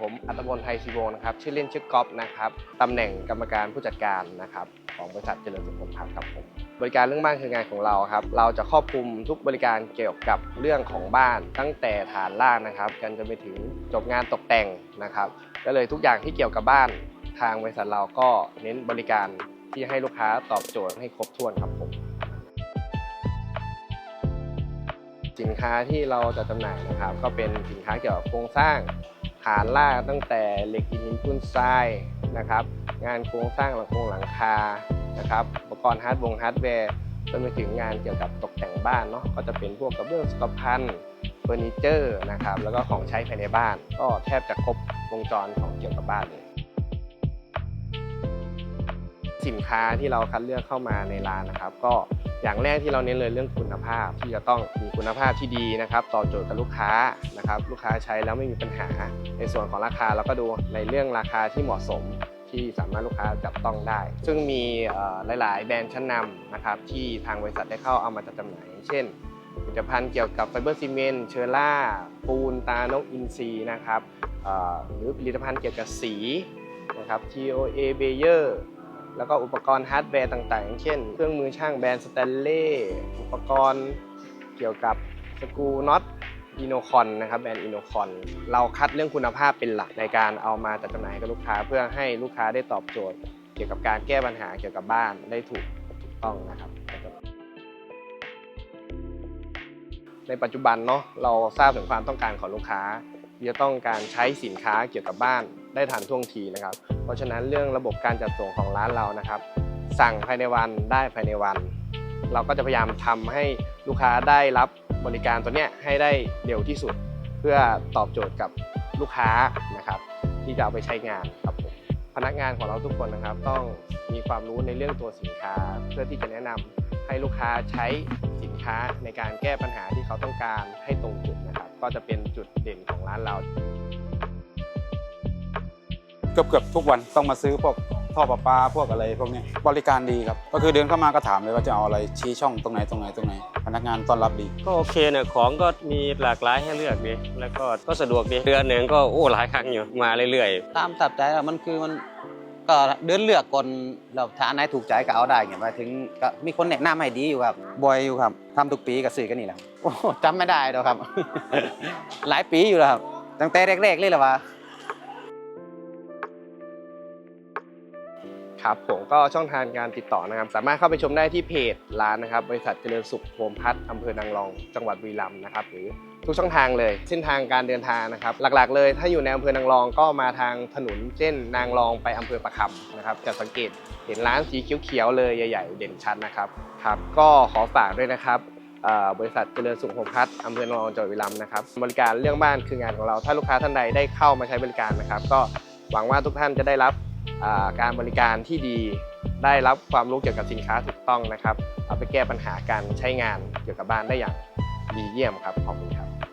ผมอัตพลไทยชีวงนะครับ ชื่อเล่นชื่อก๊อฟนะครับตำแหน่งกรรมการผู้จัดการนะครับของบริษัทเจริญสุขผลพัฒน์ครับผมบริการเรื่องบ้านคืองานของเราครับ เราจะครอบคลุมทุกบริการเกี่ยวกับเรื่องของบ้าน ตั้งแต่ฐานล่างนะครับกันจนไปถึงจบงานตกแต่งนะครับก็เลยทุกอย่างที่เกี่ยวกับบ้านทางบริษัทเราก็เน้นบริการที่ให้ลูกค้าตอบโจทย์ให้ครบถ้วนครับผมสินค้าที่เราจะจำหน่ายนะครับ ก็เป็นสินค้าเกี่ยวกับโครงสร้าง ฐานล่างตั้งแต่เหล็กอิฐหินปูนทรายนะครับ งานโครงสร้างหลังคงหลังคานะครับอุปกรณ์ฮาร์ดวงฮาร์ดแวร์จนไปถึงงานเกี่ยวกับตกแต่งบ้านเนาะก็จะเป็นพวกกระเบื้องสุขภัณฑ์เฟอร์นิเจอร์นะครับแล้วก็ของใช้ภายในบ้าน ก็แทบจะครบวงจรของเกี่ยวกับบ้านเลยสินค้าที่เราคัดเลือกเข้ามาในร้านนะครับ ก็ อย่างแรกที่เราเน้นเลยเรื่องคุณภาพที่จะต้องมีคุณภาพที่ดีนะครับตอบโจทย์กับลูกค้านะครับลูกค้าใช้แล้วไม่มีปัญหา ในส่วนของราคาเราก็ดูในเรื่องราคาที่เหมาะสมที่สามารถลูกค้าจับต้องได้ ซึ่งมีหลาย ๆ แบรนด์ชั้นนำนะครับที่ทางบริษัทได้เข้าเอามาจัดจำหน่ายเช่นผลิตภัณฑ์เกี่ยวกับไฟเบอร์ซีเมนต์เชอร่า ปูนตานกอินทรีนะครับหรือผลิตภัณฑ์เกี่ยวกับสีนะครับ TOA Bayer แล้วก็อุปกรณ์ฮาร์ดแวร์ต่างๆ เช่น เครื่องมือช่างแบรนด์สแตนเล่อุปกรณ์เกี่ยวกับสกูน็อตอินโนคอนนะครับแบรนด์อินโนคอนเราคัดเรื่องคุณภาพเป็นหลักในการเอามาจัดจำหน่ายให้กับลูกค้า เพื่อให้ลูกค้าได้ตอบโจทย์ เกี่ยวกับการแก้ปัญหาเกี่ยวกับบ้านได้ถูกต้องนะครับ ในปัจจุบันเนาะเราทราบถึงความต้องการของลูกค้า ที่จะต้องการใช้สินค้าเกี่ยวกับบ้านได้ทันท่วงทีนะครับ เพราะฉะนั้นเรื่องระบบการจัดส่งของร้านเรานะครับ สั่งภายในวันได้ภายในวัน เราก็จะพยายามทำให้ลูกค้าได้รับบริการตัวเนี้ยให้ได้เร็วที่สุด เพื่อตอบโจทย์กับลูกค้านะครับ ที่จะเอาไปใช้งานครับผมพนักงานของเราทุกคนนะครับ ต้องมีความรู้ในเรื่องตัวสินค้า เพื่อที่จะแนะนำให้ลูกค้าใช้สินค้าในการแก้ปัญหาที่เขาต้องการให้ตรงจุดน ก็จะเป็นจุดเด่นของร้านเราเกือบเกือบทุกวันต้องมาซื้อพวกท่อประปาพวกอะไรพวกเนี้ยบริการดีครับก็คือเดินเข้ามาก็ถามเลยว่าจะเอาอะไรชี้ช่องตรงไหนตรงไหนตรงไหน พนักงานต้อนรับดี ก็โอเคเนี่ยของก็มีหลากหลายให้เลือกดีแล้วก็ก็สะดวกดีเดือนหนึ่งก็โอ้หลายครั้งอยู่มาเรื่อยๆ ตามตับใจอะมันคือมัน ก็เดินเลือกก่อนเราถ้าอันไหนถูกใจก็เอาได้ไงหมายถึงก็มีคนแนะนำให้ดีอยู่ครับบ่อยอยู่ครับทำทุกปีก็ซื้อกันนี่แหละโอ้โหจำไม่ได้แล้วครับ หลายปีอยู่แล้วครับตั้งแต่แรกๆเลยแหละว่า ครับผมก็ช่องทางการติดต่อนะครับ สามารถเข้าไปชมได้ที่เพจร้านนะครับ บริษัทเจริญสุขโฮมพัฒน์อำเภอนางรอง จังหวัดบุรีรัมย์นะครับ หรือทุกช่องทางเลย เส้นทางการเดินทางนะครับ หลักๆ เลยถ้าอยู่ในอำเภอนางรองก็มาทางถนนเส้นนางรองไปอำเภอประคำนะครับ จะสังเกตเห็นร้านสีเขียวๆเลยใหญ่ ๆ เด่นชัดนะครับครับ ก็ขอฝากด้วยนะครับบริษัทเจริญสุขโฮมพัฒน์อำเภอนางรองจังหวัดบุรีรัมย์นะครับบริการเรื่องบ้านคืองานของเราถ้าลูกค้าท่านใดได้เข้ามาใช้บริการนะครับ ก็หวังว่าทุกท่านจะได้รับ การบริการที่ดี ได้รับความรู้เกี่ยวกับสินค้าถูกต้องนะครับ เอาไปแก้ปัญหาการใช้งานเกี่ยวกับบ้านได้อย่างดีเยี่ยมครับขอบคุณครับ